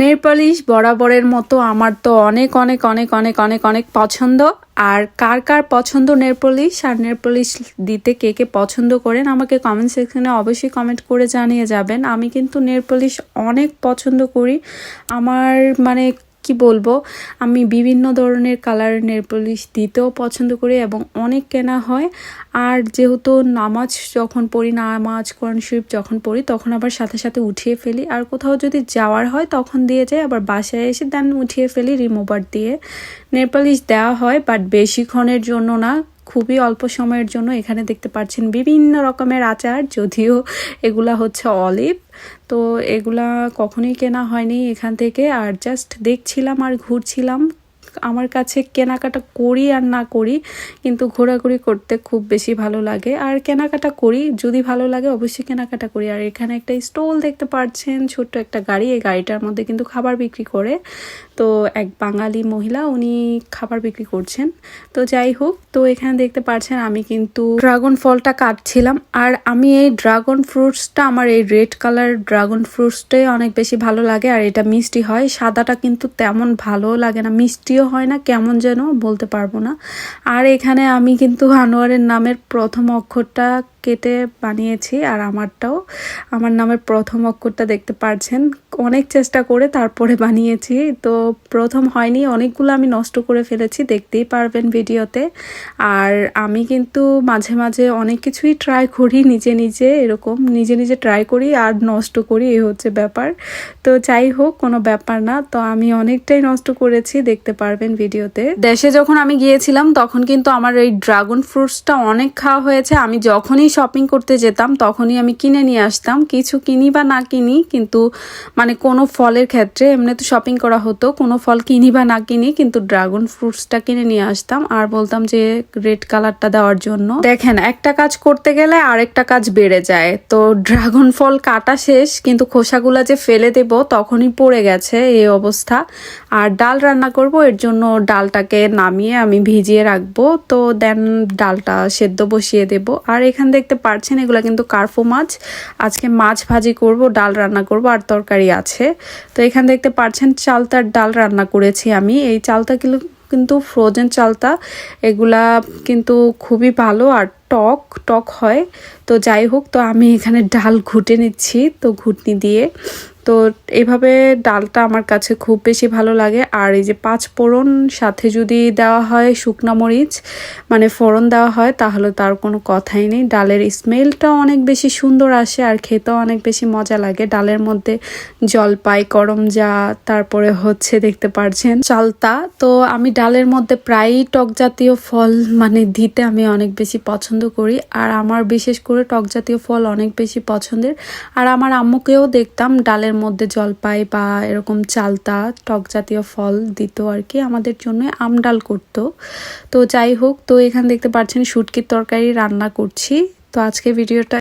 Nail polish বরাবরের মতো আমার তো অনেক অনেক অনেক অনেক অনেক অনেক পছন্দ। আর কার কার পছন্দ নেল পলিশ? আর নেল পলিশ দিতে কে কে পছন্দ করেন? আমাকে কমেন্ট সেকশনে অবশ্যই কমেন্ট করে জানিয়ে যাবেন। আমি কিন্তু নেল পলিশ অনেক পছন্দ করি। আমার মানে কি বলব? আমি বিভিন্ন ধরনের কালার নেল পলিশ দিতেও পছন্দ করি এবং অনেক কেনা হয়। আর যেহেতু নামাজ যখন পড়ি, নামাজ, কোরআন শরীফ যখন পড়ি, তখন আবার সাথে সাথে উঠিয়ে ফেলি। আর কোথাও যদি যাওয়ার হয়, তখন দিয়ে যাই, আবার বাসায় এসে দেন উঠিয়ে ফেলি রিমুভার দিয়ে। নেল পলিশ দেওয়া হয় বাট বেশিক্ষণের জন্য না। খুবই অল্প সময়ের জন্য এখানে দেখতে পাচ্ছেন বিভিন্ন রকমের আচার, যদিও এগুলা হচ্ছে অলিভ। তো এগুলা কখনোই কেনা হয়নি এখান থেকে, আর জাস্ট দেখছিলাম আর ঘুরছিলাম। আমার কাছে কেনাকাটা করি আর না করি, কিন্তু ঘোরাঘুরি করতে খুব বেশি ভালো লাগে। আর কেনাকাটা করি, যদি ভালো লাগে অবশ্যই কেনাকাটা করি। আর এখানে একটা স্টল দেখতে পাচ্ছেন ছোট্ট একটা গাড়ি। এই গাড়িটার মধ্যে কিন্তু খাবার বিক্রি করে। তো এক বাঙালি মহিলা উনি খাবার বিক্রি করছেন। তো যাই হোক, তো এখানে দেখতে পাচ্ছেন আমি কিন্তু ড্রাগন ফলটা কাটছিলাম। আর আমি এই ড্রাগন ফ্রুটসটা, আমার এই রেড কালার ড্রাগন ফ্রুটসটাই অনেক বেশি ভালো লাগে। আর এটা মিষ্টি হয়, সাদাটা কিন্তু তেমন ভালো লাগে না। মিষ্টিও হয় না, কেমন যেন বলতে পারব না। আর এখানে আমি কিন্তু আনোয়ারের নামের প্রথম অক্ষরটা কেটে বানিয়েছি আর আমারটাও। আমার নামের প্রথম অক্ষরটা দেখতে পারছেন। অনেক চেষ্টা করে তারপরে বানিয়েছি। তো প্রথম হয়নি, অনেকগুলো আমি নষ্ট করে ফেলেছি, দেখতেই পারবেন ভিডিওতে। আর আমি কিন্তু মাঝে মাঝে অনেক কিছুই ট্রাই করি, নিজে নিজে এরকম নিজে নিজে ট্রাই করি আর নষ্ট করি, এই হচ্ছে ব্যাপার। তো যাই হোক, কোনো ব্যাপার না। তো আমি অনেকটাই নষ্ট করেছি, দেখতে পারবেন ভিডিওতে। দেশে যখন আমি গিয়েছিলাম, তখন কিন্তু আমার এই ড্রাগন ফ্রুটসটা অনেক খাওয়া হয়েছে। আমি যখনই শপিং করতে যেতাম, তখনই আমি কিনে নিয়ে আসতাম। কিছু কিনি বা না কিনি, কিন্তু মানে কোনো ফলের ক্ষেত্রে এমনি তো শপিং করা হতো, কোনো ফল কিনি বা না কিনি, কিন্তু ড্রাগন ফ্রুটসটা কিনে নিয়ে আসতাম। আর বলতাম যে রেড কালারটা দেওয়ার জন্য। দেখেন, একটা কাজ করতে গেলে আরেকটা কাজ বেড়ে যায়। তো ড্রাগন ফল কাটা শেষ, কিন্তু খোসাগুলা যে ফেলে দেব, তখনই পড়ে গেছে এই অবস্থা। আর ডাল রান্না করব, এর জন্য ডালটাকে নামিয়ে আমি ভিজিয়ে রাখব। তো দেন ডালটা সেদ্ধ বসিয়ে দেব। আর এখান দেখতে পারছেন, এগুলো কিন্তু কার্ফো মাছ। আজকে মাছ ভাজি করব, ডাল রান্না করব, আর তরকারি আছে। তো এখানে দেখতে পারছেন, চালতার ডাল রান্না করেছি আমি। এই চালতা কিন্তু ফ্রোজেন চালতা, এগুলা কিন্তু খুবই ভালো আর টক টক হয়। তো যাই হোক, তো আমি এখানে ডাল ঘুটে নিচ্ছি, তো ঘুটনি দিয়ে। তো এভাবে ডালটা আমার কাছে খুব বেশি ভালো লাগে। আর এই যে পাঁচ ফোড়ন সাথে যদি দেওয়া হয় শুকনা মরিচ মানে ফোড়ন দেওয়া হয়, তাহলে তার কোনো কথাই নেই। ডালের স্মেলটাও অনেক বেশি সুন্দর আসে আর খেতেও অনেক বেশি মজা লাগে। ডালের মধ্যে জলপাই করমজা তারপরে হচ্ছে দেখতে পারছেন চালতা। তো আমি ডালের মধ্যে প্রায়ই টক জাতীয় ফল মানে দিতে আমি অনেক বেশি পছন্দ করি। আর আমার বিশেষ করে টক জাতীয় ফল অনেক বেশি পছন্দের। আর আমার আম্মুকেও দেখতাম ডালের মধ্যে জলপাই বা এরকম চালতা টক জাতীয় ফল দিত আর কি, আমাদের জন্য আম ডাল করতো। তো যাই হোক, তো এখানে দেখতে পাচ্ছেন শুটকির তরকারি রান্না করছি। তো আজকে ভিডিওটা